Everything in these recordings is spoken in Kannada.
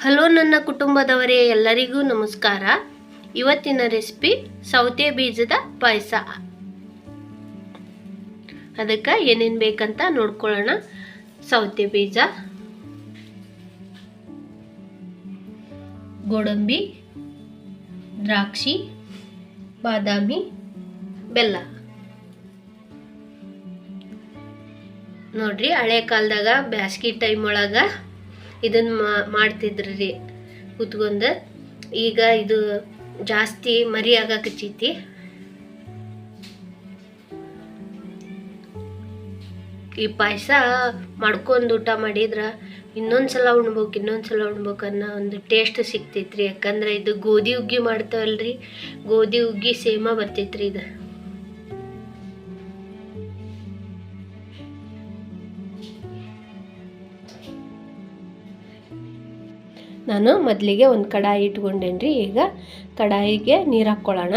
ಹಲೋ ನನ್ನ ಕುಟುಂಬದವರೇ, ಎಲ್ಲರಿಗೂ ನಮಸ್ಕಾರ. ಇವತ್ತಿನ ರೆಸಿಪಿ ಸೌತೆ ಬೀಜದ ಪಾಯಸ. ಅದಕ್ಕೆ ಏನೇನು ಬೇಕಂತ ನೋಡ್ಕೊಳ್ಳೋಣ. ಸೌತೆ ಬೀಜ, ಗೋಡಂಬಿ, ದ್ರಾಕ್ಷಿ, ಬಾದಾಮಿ, ಬೆಲ್ಲ. ನೋಡ್ರಿ ಹಳೆ ಕಾಲದಾಗ ಬ್ಯಾಸ್ಗಿ ಟೈಮ್ ಒಳಗೆ ಇದನ್ನ ಮಾಡ್ತಿದ್ರು. ರೀ ಕುತ್ಕೊಂಡು, ಈಗ ಇದು ಜಾಸ್ತಿ ಮರಿ ಆಗಾಕಚ್ಚೈತಿ ಈ ಪಾಯಸ ಮಾಡ್ಕೊಂಡು ಊಟ ಮಾಡಿದ್ರ ಇನ್ನೊಂದ್ಸಲ ಉಣ್ಬೇಕು ಇನ್ನೊಂದ್ಸಲ ಉಣ್ಬೇಕು ಅನ್ನೋ ಒಂದು ಟೇಸ್ಟ್ ಸಿಗ್ತೈತ್ರಿ. ಯಾಕಂದ್ರೆ ಇದು ಗೋಧಿ ಹುಗ್ಗಿ ಮಾಡ್ತಾವಲ್ರಿ. ಗೋಧಿ ಹುಗ್ಗಿ ಸೇಮ ಬರ್ತೈತ್ರಿ ಇದು. ನಾನು ಮೊದಲಿಗೆ ಒಂದು ಕಡಾಯಿ ಇಟ್ಕೊಂಡೇನ್ರಿ, ಈಗ ಕಡಾಯಿಗೆ ನೀರು ಹಾಕ್ಕೊಳ್ಳೋಣ.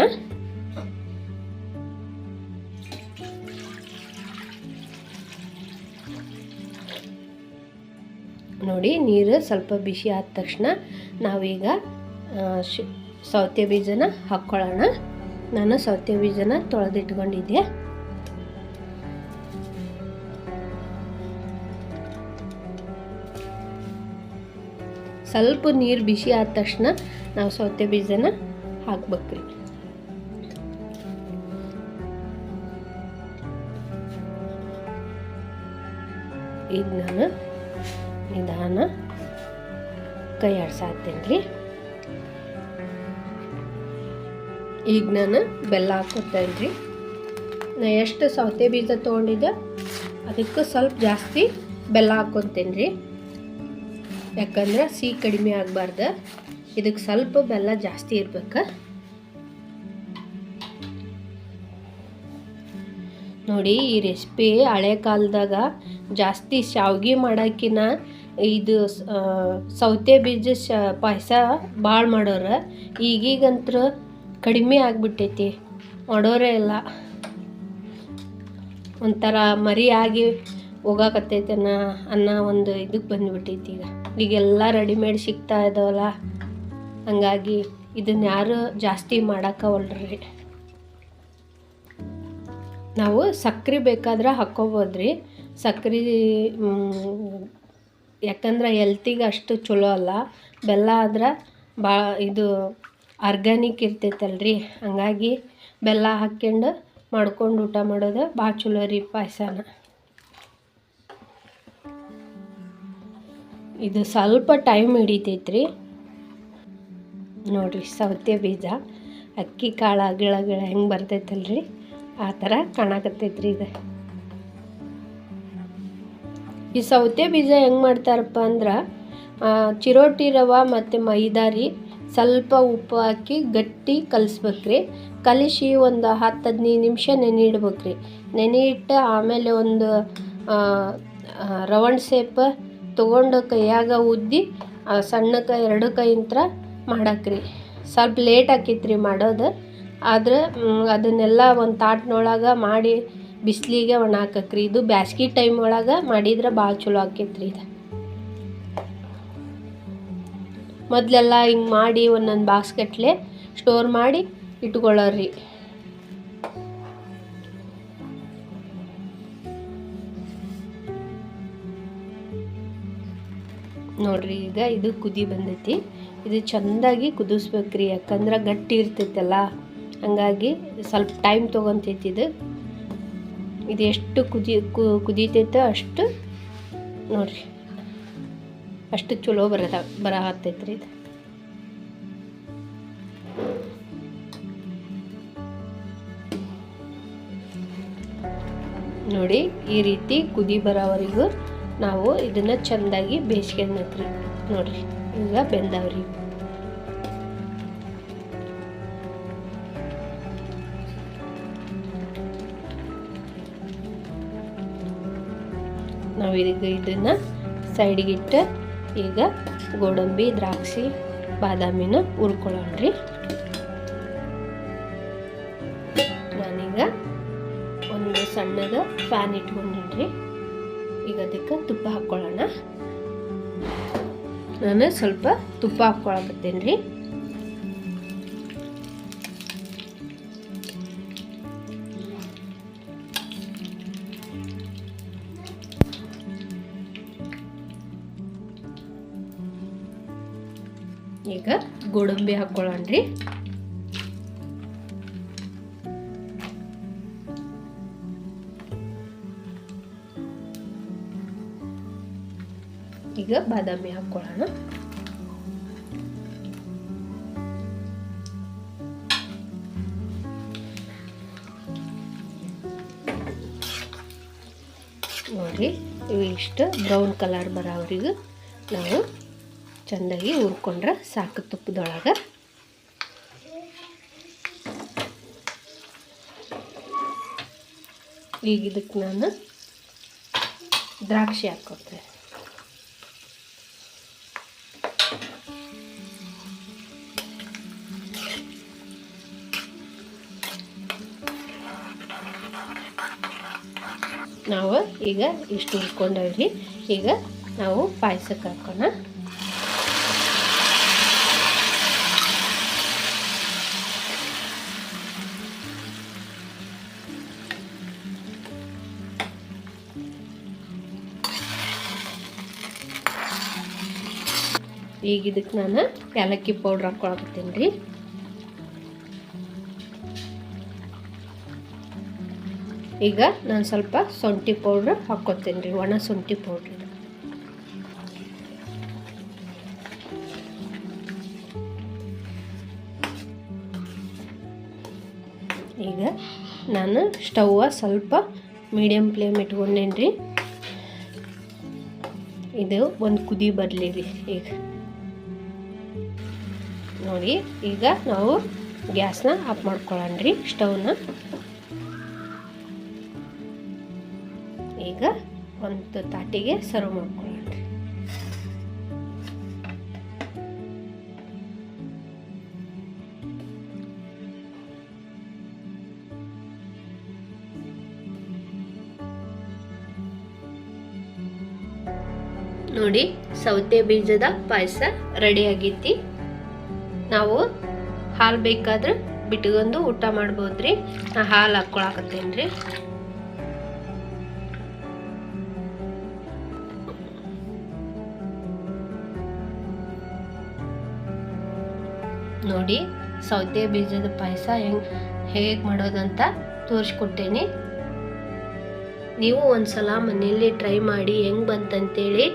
ನೋಡಿ, ನೀರು ಸ್ವಲ್ಪ ಬಿಸಿ ಆದ ತಕ್ಷಣ ನಾವೀಗ ಶಿ, ಸೌತೆ ಬೀಜನ ಹಾಕ್ಕೊಳ್ಳೋಣ. ನಾನು ಸೌತೆ ಬೀಜನ ತೊಳೆದಿಟ್ಕೊಂಡಿದ್ದೆ. ಸ್ವಲ್ಪ ನೀರು ಬಿಸಿ ಆದ ತಕ್ಷಣ ನಾವು ಸೌತೆ ಬೀಜನ ಹಾಕ್ಬೇಕ್ರಿ. ಈಗ ನಾನು ನಿಧಾನ ಕೈ ಆಡ್ಸಾಕ್ತೇನೆ ರೀ ಈಗ ನಾನು ಬೆಲ್ಲ ಹಾಕೋತೇನೆ ನಾ ಎಷ್ಟು ಸೌತೆ ಬೀಜ ತೊಗೊಂಡಿದ್ದೆ, ಅದಕ್ಕೆ ಸ್ವಲ್ಪ ಜಾಸ್ತಿ ಬೆಲ್ಲ ಹಾಕ್ಕೊತೇನೆ ರೀ ಯಾಕಂದ್ರೆ ಸಿಹಿ ಕಡಿಮೆ ಆಗಬಾರ್ದು. ಇದಕ್ಕೆ ಸ್ವಲ್ಪ ಬೆಲ್ಲ ಜಾಸ್ತಿ ಇರ್ಬೇಕು. ನೋಡಿ, ಈ ರೆಸಿಪಿ ಹಳೆ ಕಾಲದಾಗ ಜಾಸ್ತಿ ಶಾವ್ಗೆ ಮಾಡೋಕ್ಕಿನ ಇದು ಸೌತೆ ಬೀಜ ಶ, ಪಾಯಸ ಭಾಳ ಮಾಡೋರು. ಈಗೀಗಂತೂ ಕಡಿಮೆ ಆಗಿಬಿಟ್ಟೈತಿ. ಮಾಡೋರೇ ಇಲ್ಲ. ಒಂಥರ ಮರಿಯಾಗಿ ಹೋಗಾಕತ್ತೈತೆ ಅನ್ನೋ ಅನ್ನೋ ಒಂದು ಇದಕ್ಕೆ ಬಂದ್ಬಿಟ್ಟೈತಿ ಈಗ. ಈಗೆಲ್ಲ ರೆಡಿಮೇಡ್ ಸಿಗ್ತಾ ಇದಾವಲ್ಲ. ಹಂಗಾಗಿ ಇದನ್ನ ಯಾರು ಜಾಸ್ತಿ ಮಾಡಕ್ಕವಲ್ರಿ. ನಾವು ಸಕ್ರೆ ಬೇಕಾದ್ರೆ ಹಾಕ್ಕೋಬೋದ್ರಿ. ಸಕ್ರೆ ಯಾಕಂದ್ರೆ ಎಲ್ತಿಗೆ ಅಷ್ಟು ಚಲೋ ಅಲ್ಲ. ಬೆಲ್ಲ ಆದ್ರೆ ಬಾ, ಇದು ಆರ್ಗ್ಯಾನಿಕ್ ಇರ್ತೈತಲ್ರಿ. ಹಂಗಾಗಿ ಬೆಲ್ಲ ಹಾಕ್ಕೊಂಡು ಮಾಡ್ಕೊಂಡು ಊಟ ಮಾಡೋದು ಭಾಳ ಚಲೋ ರೀ ಪಾಯಸನ. ಇದು ಸ್ವಲ್ಪ ಟೈಮ್ ಹಿಡಿತೈತ್ರಿ. ನೋಡಿರಿ ಸೌತೆ ಬೀಜ, ಅಕ್ಕಿ, ಕಾಳು ಅಗಳ ಅಗಳ ಹೆಂಗೆ ಬರ್ತೈತಲ್ರಿ? ಆ ಥರ ಕಾಣಕತ್ತೈತ್ರಿ ಇದು. ಈ ಸೌತೆ ಬೀಜ ಹೆಂಗೆ ಮಾಡ್ತಾರಪ್ಪ ಅಂದ್ರೆ ಚಿರೋಟಿ ರವೆ ಮತ್ತು ಮೈದಾರಿ ಸ್ವಲ್ಪ ಉಪ್ಪು ಹಾಕಿ ಗಟ್ಟಿ ಕಲಿಸ್ಬೇಕ್ರಿ. ಕಲಿಸಿ ಒಂದು ಹತ್ತು ಹದಿನೈದು ನಿಮಿಷ ನೆನೆ ಇಡ್ಬೇಕ್ರಿ. ನೆನೆ ಇಟ್ಟು ಆಮೇಲೆ ಒಂದು ರೌಂಡ್ ಸೇಪ್ ತೊಗೊಂಡು ಕೈಯಾಗ ಉದ್ದಿ ಸಣ್ಣಕ್ಕೆ ಎರಡು ಕೈಯಿಂದ ಮಾಡಾಕ್ರಿ. ಸ್ವಲ್ಪ ಲೇಟ್ ಆಕಿತ್ರಿ ಮಾಡೋದು. ಆದ್ರೆ ಅದನ್ನೆಲ್ಲ ಒಂದು ತಾಟ್ನೊಳಗೆ ಮಾಡಿ ಬಿಸಿಲಿಗೆ ಒಣ ಹಾಕಕ್ರಿ ಇದು ಬ್ಯಾಸ್ಗಿ ಟೈಮ್ ಒಳಗೆ ಮಾಡಿದ್ರೆ ಭಾಳ ಚಲೋ ಆಕೈತ್ರಿ ಇದು. ಮೊದಲೆಲ್ಲ ಹಿಂಗೆ ಮಾಡಿ ಒಂದೊಂದು ಬಾಕ್ಸ್ ಸ್ಟೋರ್ ಮಾಡಿ ಇಟ್ಕೊಳ್ಳೋರಿ ನೋಡ್ರಿ, ಈಗ ಇದು ಕುದಿ ಬಂದೈತಿ. ಇದು ಚೆಂದಾಗಿ ಕುದಿಸ್ಬೇಕ್ರಿ, ಯಾಕಂದ್ರೆ ಗಟ್ಟಿ ಇರ್ತೈತಲ್ಲ. ಹಂಗಾಗಿ ಸ್ವಲ್ಪ ಟೈಮ್ ತೊಗೊತೈತಿ ಇದು. ಇದು ಎಷ್ಟು ಕುದಿ ಕುದೀತೈತೋ ಅಷ್ಟು ನೋಡ್ರಿ. ಅಷ್ಟು ಚಲೋ ಬರದ ಬರ ರೀ ಇದು. ನೋಡಿ, ಈ ರೀತಿ ಕುದಿ ಬರೋವರೆಗೂ ನಾವು ಇದನ್ನು ಚೆಂದಾಗಿ ಬೇಯಿಸ್ಕೊಂಡ್ರಿ ನೋಡಿರಿ, ಈಗ ಬೆಂದವ್ರಿ. ನಾವು ಈಗ ಇದನ್ನ ಸೈಡ್ಗೆ ಇಟ್ಟು ಈಗ ಗೋಡಂಬಿ, ದ್ರಾಕ್ಷಿ, ಬಾದಾಮಿನ ಹುರ್ಕೊಳ್ಳೋಣ್ರಿ. ನಾನೀಗ ಒಂದು ಸಣ್ಣದ ಫ್ಯಾನ್ ಇಟ್ಕೊಂಡಿನ್ರಿ. ಈಗ ಅದಕ್ಕೆ ತುಪ್ಪ ಹಾಕ್ಕೊಳ್ಳೋಣ. ನಾನು ಸ್ವಲ್ಪ ತುಪ್ಪ ಹಾಕ್ಕೊಳಕತ್ತೇನೆ ರೀ. ಈಗ ಗೋಡಂಬಿ ಹಾಕ್ಕೊಳ್ಳೋಣ ರೀ. ಈಗ ಬಾದಾಮಿ ಹಾಕ್ಕೊಳ್ಳೋಣ ನೋಡಿ, ಇವು ಇಷ್ಟು ಬ್ರೌನ್ ಕಲರ್ ಬರೋವ್ರಿಗೂ ನಾವು ಚೆಂದಾಗಿ ಹುರ್ಕೊಂಡ್ರೆ ಸಾಕು ತುಪ್ಪದೊಳಗೆ. ಈಗ ಇದಕ್ಕೆ ನಾನು ದ್ರಾಕ್ಷಿ ಹಾಕ್ಕೊತೇನೆ ನಾವು ಈಗ ಇಷ್ಟು ಹುರ್ಕೊಂಡವ್ರಿ ಈಗ ನಾವು ಪಾಯಸಕ್ಕೆ ಹಾಕೋಣ. ಈಗ ಇದಕ್ಕೆ ನಾನು ಏಲಕ್ಕಿ ಪೌಡ್ರ್ ಹಾಕೊಳಕತ್ತೀನಿ ರೀ. ಈಗ ನಾನು ಸ್ವಲ್ಪ ಶುಂಠಿ ಪೌಡ್ರ್ ಹಾಕ್ಕೊತೀನಿ ರೀ, ಒಣ ಶುಂಠಿ ಪೌಡ್ರ್ ಈಗ ನಾನು ಸ್ಟವ್ವ ಸ್ವಲ್ಪ ಮೀಡಿಯಮ್ ಫ್ಲೇಮ್ ಇಟ್ಕೊಂಡೇನಿ ರೀ. ಇದು ಒಂದು ಕುದಿ ಬರಲಿ ರೀ ಈಗ. ನೋಡಿ, ಈಗ ನಾವು ಗ್ಯಾಸ್ನ ಆಫ್ ಮಾಡ್ಕೊಳ್ಳೋಣ ರೀ ಸ್ಟವ್ನ ಈಗ ಒಂದು ತಾಟಿಗೆ ಸರ್ವ್ ಮಾಡ್ಕೊಳ್ಳಿ ನೋಡಿ, ಸೌತೆ ಬೀಜದ ಪಾಯಸ ರೆಡಿ ಆಗೈತಿ ನಾವು ಹಾಲು ಬೇಕಾದ್ರೆ ಬಿಟ್ಕೊಂಡು ಊಟ ಮಾಡ್ಬೋದ್ರಿ. ನಾ ಹಾಲು ಹಾಕ್ಕೊಳಕತ್ತೇನೆ ನೋಡಿ, ಸೌತೆ ಬೀಜದ ಪಾಯಸ ಹೆಂಗ್, ಹೇಗೆ ಮಾಡೋದಂತ ತೋರಿಸ್ಕೊಟ್ಟೇನಿ ನೀವು ಒಂದ್ಸಲ ಮನೆಯಲ್ಲಿ ಟ್ರೈ ಮಾಡಿ ಹೆಂಗ್ ಬಂತಂತೇಳಿ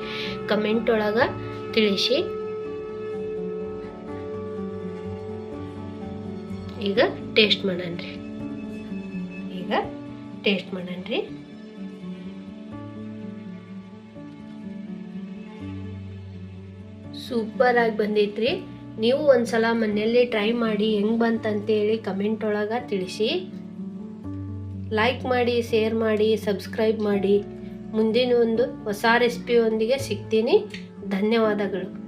ಕಮೆಂಟ್ ಒಳಗೆ ತಿಳಿಸಿ. ಈಗ ಟೇಸ್ಟ್ ಮಾಡಣ್ರಿ. ಈಗ ಟೇಸ್ಟ್ ಮಾಡಣ್ರಿ. ಸೂಪರ್ ಆಗಿ ಬಂದೈತ್ರಿ. ನೀವು ಒಂದ್ಸಲ ಮನೆಯಲ್ಲಿ ಟ್ರೈ ಮಾಡಿ ಹೆಂಗ್ ಬಂತಂತೇಳಿ ಕಮೆಂಟ್ ಒಳಗೆ ತಿಳಿಸಿ. ಲೈಕ್ ಮಾಡಿ ಶೇರ್ ಮಾಡಿ ಸಬ್ಸ್ಕ್ರೈಬ್ ಮಾಡಿ. ಮುಂದಿನ ಒಂದು ಹೊಸ ರೆಸಿಪಿಯೊಂದಿಗೆ ಸಿಗ್ತೀನಿ. ಧನ್ಯವಾದಗಳು.